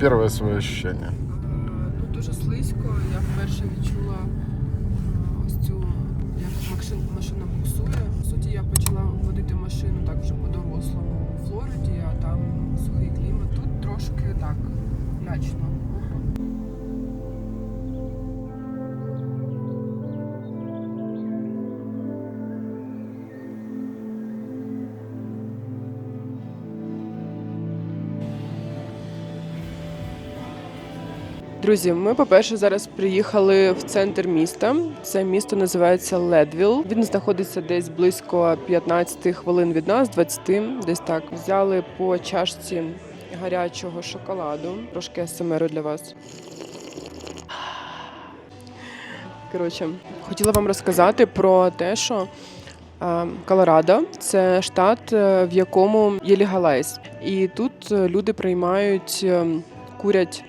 первое свое ощущение? Ну, дуже слизько. Я вперше відчула е, ось цю, як машина, машина буксує. В суті, я почала водити машину так вже по-дорослому у Флориді, а там сухий клімат. Тут трошки так лячно. Друзі, ми, по-перше, зараз приїхали в центр міста. Це місто називається Ледвіл. Він знаходиться десь близько 15 хвилин від нас, 20, десь так. Взяли по чашці гарячого шоколаду. Трошки СМРу для вас. Коротше, хотіла вам розказати про те, що Колорадо це штат, е, в якому є легалайз. І тут е, люди приймають, е, курять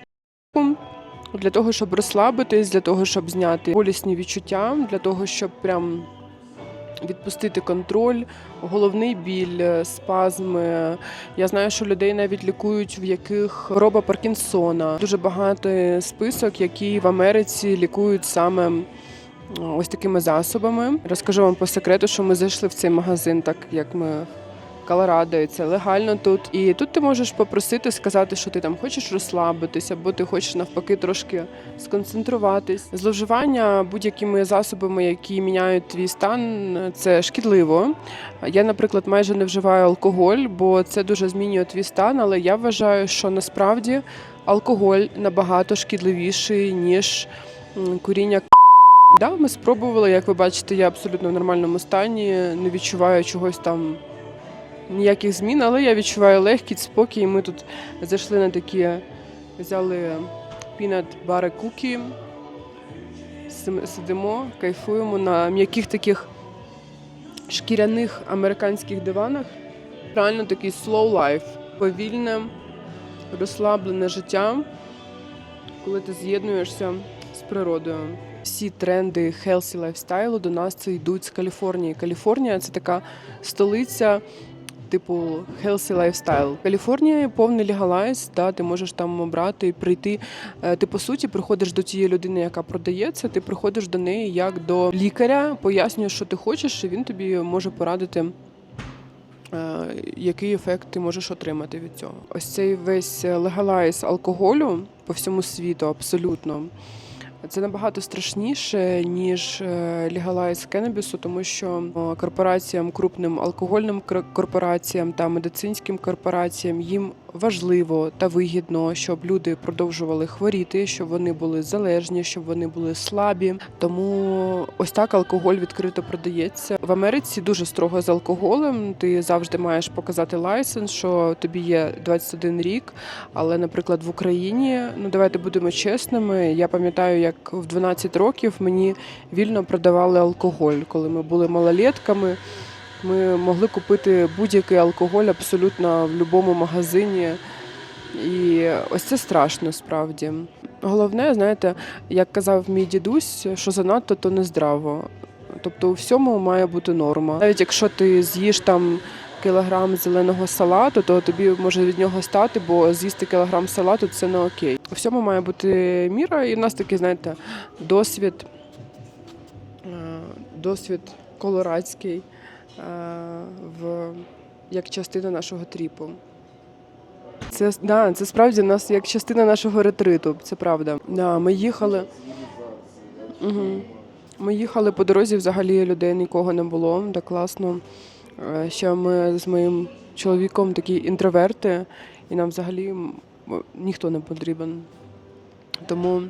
для того, щоб розслабитись, для того, щоб зняти болісні відчуття, для того, щоб прям відпустити контроль, головний біль, е, спазми. Я знаю, що людей навіть лікують, в яких хвороба Паркінсона. Дуже багато список, які в Америці лікують саме. Ось такими засобами. Розкажу вам по секрету, що ми зайшли в цей магазин, так як ми Колорадо, і це легально тут. І тут ти можеш попросити сказати, що ти там хочеш розслабитися, або ти хочеш навпаки трошки сконцентруватись. Зловживання будь-якими засобами, які міняють твій стан, це шкідливо. Я, наприклад, майже не вживаю алкоголь, бо це дуже змінює твій стан. Але я вважаю, що насправді алкоголь набагато шкідливіший ніж куріння. Да, ми спробували, як ви бачите, я абсолютно в нормальному стані, не відчуваю чогось там ніяких змін, але я відчуваю легкість, спокій. Ми тут зайшли на такі, взяли пінат бари кукі, сидимо, кайфуємо на м'яких таких шкіряних американських диванах. Реально такий slow life, повільне, розслаблене життя, коли ти з'єднуєшся з природою. Всі тренди healthy лайфстайлу до нас це йдуть з Каліфорнії. Каліфорнія це така столиця. Типу healthy lifestyle. Каліфорнія повний легалайз, да, ти можеш там обрати і прийти. Е, Ти по суті приходиш до тієї людини, яка продається. Ти приходиш до неї як до лікаря, пояснюєш, що ти хочеш, і він тобі може порадити. е, Який ефект ти можеш отримати від цього? Ось цей весь легалайз алкоголю по всьому світу, абсолютно. Це набагато страшніше, ніж легалайз кенебісу, тому що корпораціям, крупним алкогольним кор- корпораціям та медицинським корпораціям їм важливо та вигідно, щоб люди продовжували хворіти, щоб вони були залежні, щоб вони були слабі. Тому ось так алкоголь відкрито продається. В Америці дуже строго з алкоголем. Ти завжди маєш показати лайсенс, що тобі є 21 рік. Але, наприклад, в Україні, ну давайте будемо чесними. Я пам'ятаю, як в 12 років мені вільно продавали алкоголь, коли ми були малолетками. Ми могли купити будь-який алкоголь абсолютно в будь-якому магазині. І ось це страшно справді. Головне, знаєте, як казав мій дідусь, що занадто, то не здраво. Тобто у всьому має бути норма. Навіть якщо ти з'їш там кілограм зеленого салату, то тобі може від нього стати, бо з'їсти кілограм салату це не окей. У всьому має бути міра, і в нас такий, знаєте, досвід, е, досвід колорадський в, як частина нашого тріпу. Це, да, це справді нас як частина нашого ретриту, це правда. Да, ми їхали. Угу. Ми їхали по дорозі, взагалі людей нікого не було, де класно. Е, Ще ми з моїм чоловіком такі інтроверти, і нам взагалі ніхто не потрібен. Тому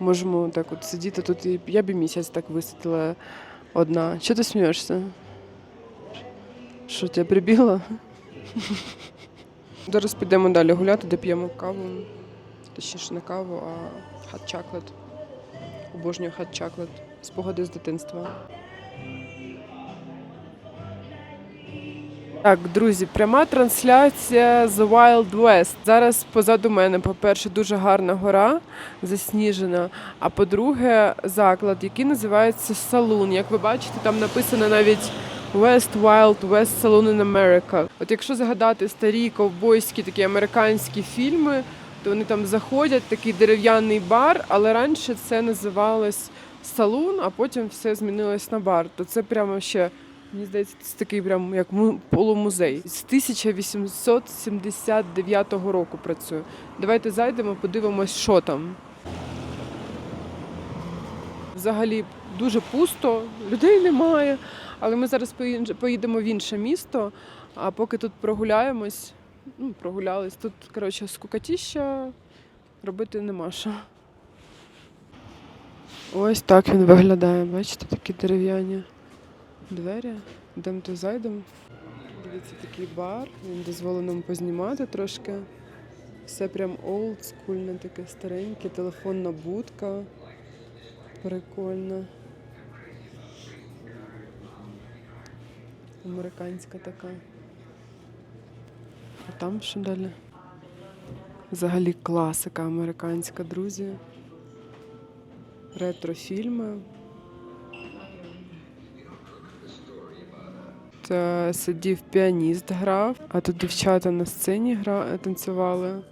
можемо так от сидіти тут. І я б місяць так висиділа одна. Чого ти смієшся? Що тебе прибігло? Зараз підемо далі гуляти, де п'ємо каву. Точніше, не каву, а chocolate. Обожнюю chocolate. Спогади з дитинства. Так, друзі, пряма трансляція з Wild West. Зараз позаду мене, по-перше, дуже гарна гора засніжена. А по-друге, заклад, який називається Saloon. Як ви бачите, там написано навіть West Wild West Saloon in America. От якщо згадати старі ковбойські такі американські фільми, то вони там заходять, такий дерев'яний бар, але раніше це називалось салун, а потім все змінилось на бар. То це прямо ще, мені здається, це такий прям як му- полумузей. З 1879 року працює. Давайте зайдемо, подивимось, що там. Взагалі дуже пусто, людей немає. Але ми зараз поїдемо в інше місто, а поки тут прогуляємось, ну, прогулялись. Тут, коротше, скукотіща робити нема що. Ось так він виглядає. Бачите, такі дерев'яні двері. Йдемте зайдемо. Дивіться, такий бар. Він дозволено познімати трошки. Все прям олдскульне, таке стареньке, телефонна будка. Прикольно. Американська така. А там що далі? Взагалі класика американська, друзі. Ретрофільми. Та сидів піаніст грав, а тут дівчата на сцені гра... танцювали.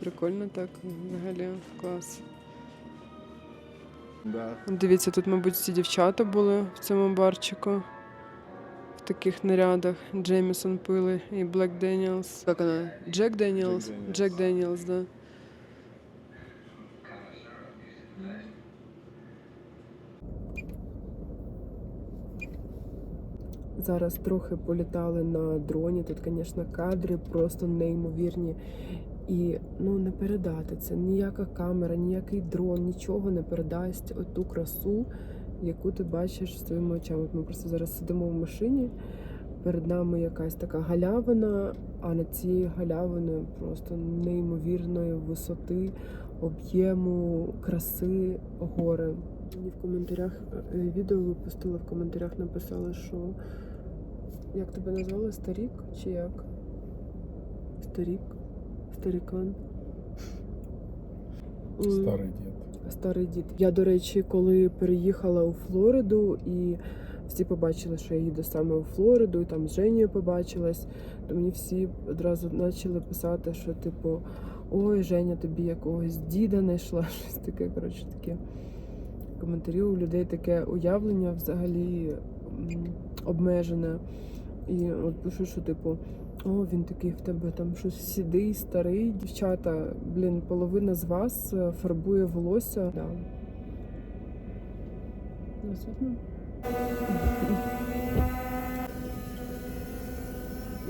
Прикольно так, взагалі клас. Да. Дивіться, тут, мабуть, ці дівчата були в цьому барчику. Таких нарядах. Джеймісон пили і Блек Деніелс. Як вона? Джек Деніелс? Джек Деніелс, да. Зараз трохи політали на дроні. Тут, звісно, кадри просто неймовірні. І ну не передати це. Ніяка камера, ніякий дрон, нічого не передасть оту красу, яку ти бачиш своїми очами. Ми просто зараз сидимо в машині. Перед нами якась така галявина, а над цією галявиною просто неймовірної висоти, об'єму, краси гори. Мені в коментарях е, відео випустили, в коментарях написали, що як тебе назвали? Старік чи як? Старік? Старікан? Старий дід. Старий дід. Я, до речі, коли переїхала у Флориду і всі побачили, що я їду саме у Флориду, і там з Женєю побачилась, то мені всі одразу почали писати, що типу, ой, Женя, тобі якогось діда знайшла, щось таке, коротше, таке. Коментарі у людей таке уявлення взагалі обмежене. І от пишу, що типу, о, він такий в тебе там щось сідий, старий. Дівчата, блін, половина з вас е, фарбує волосся. Да.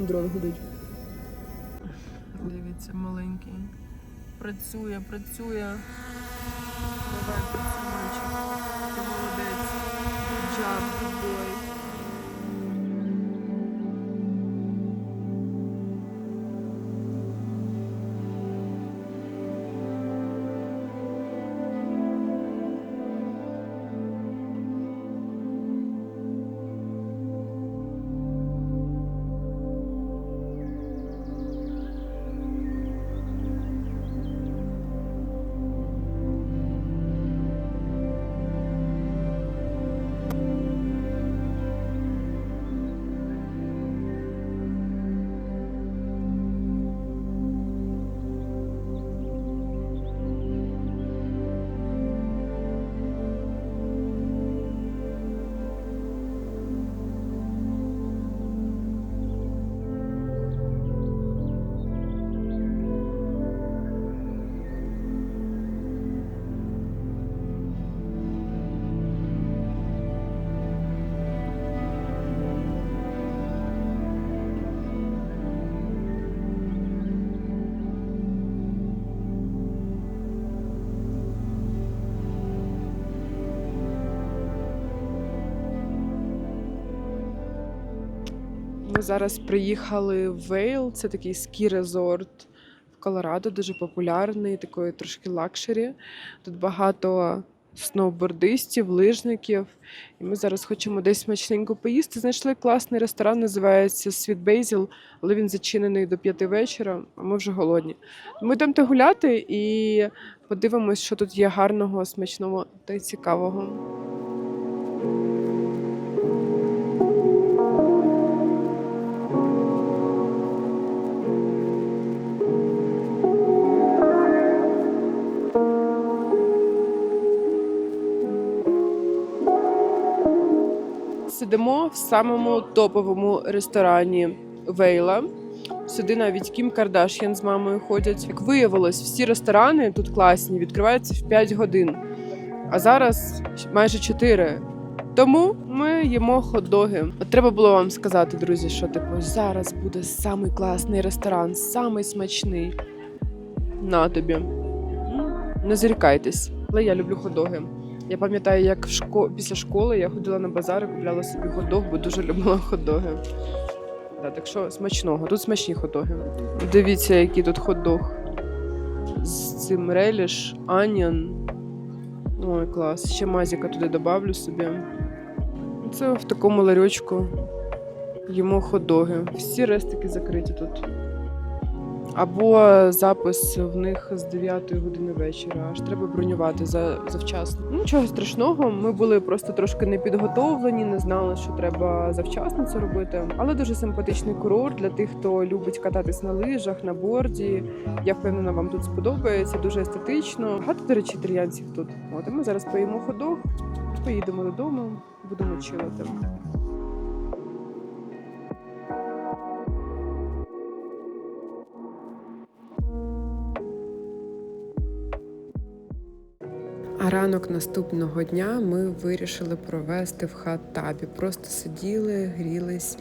Дрон гудить. Дивіться, маленький. Працює, працює. Давай, працюй, Ти молодець. Ми зараз приїхали в Вейл, це такий скі-резорт в Колорадо, дуже популярний, такий трошки лакшері. Тут багато сноубордистів, лижників. І ми зараз хочемо десь смачненько поїсти. Знайшли класний ресторан, називається Світ Бейзіл, але він зачинений до п'яти вечора, а ми вже голодні. Ми йдемо гуляти і подивимось, що тут є гарного, смачного та цікавого. Сидимо в самому топовому ресторані Вейла. Сюди навіть Кім Кардаш'ян з мамою ходять. Як виявилось, всі ресторани тут класні, відкриваються в 5 годин, а зараз майже 4. Тому ми їмо хот-доги. От треба було вам сказати, друзі, що типу зараз буде самий класний ресторан, самий смачний. На тобі. Не зарікайтесь, але я люблю хот-доги. Я пам'ятаю, як в шко... після школи я ходила на базар і купляла собі хот-дог, бо дуже любила хот-доги. Да, так що смачного. Тут смачні хот-доги. Дивіться, який тут хот-дог. З цим реліш, аніон. Ой, клас. Ще мазіка туди добавлю собі. Це в такому ларьочку. Їмо хот-доги. Всі рестики закриті тут. Або запис в них з 9 години вечора. Аж треба бронювати за, завчасно. Ну, Нічого страшного. Ми були просто трошки не підготовлені, не знали, що треба завчасно це робити. Але дуже симпатичний курорт для тих, хто любить кататись на лижах, на борді. Я впевнена, вам тут сподобається. Дуже естетично. Багато, до речі, італіянців тут. От і ми зараз поїмо ходок, поїдемо додому, будемо чилити. Ранок наступного дня ми вирішили провести в хат-табі. Просто сиділи, грілись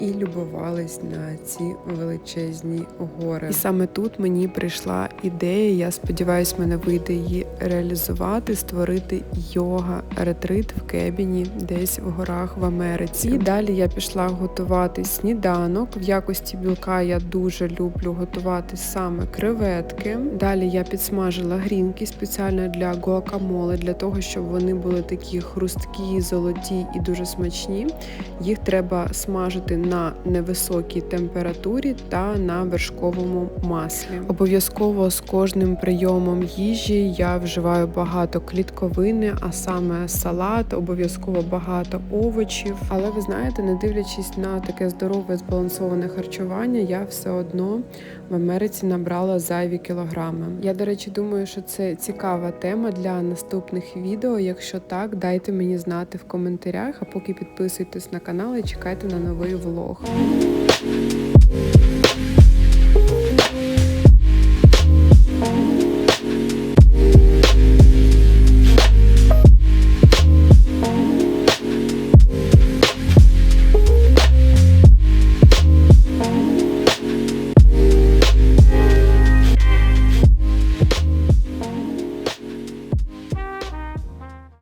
і любувались на ці величезні гори. І саме тут мені прийшла ідея. Я сподіваюся, мене вийде її реалізувати, створити йога ретрит в кебіні, десь в горах в Америці. І далі я пішла готувати сніданок. В якості білка я дуже люблю готувати саме креветки. Далі я підсмажила грінки спеціально для гуакамоле, для того, щоб вони були такі хрусткі, золоті і дуже смачні. Їх треба смажити на невисокій температурі та на вершковому маслі. Обов'язково з кожним прийомом їжі я вживаю багато клітковини, а саме салат, обов'язково багато овочів. Але ви знаєте, не дивлячись на таке здорове збалансоване харчування, я все одно в Америці набрала зайві кілограми. Я, до речі, думаю, що це цікава тема для наступних відео. Якщо так, дайте мені знати в коментарях, а поки підписуйтесь на канал і чекайте на новий влог діалог.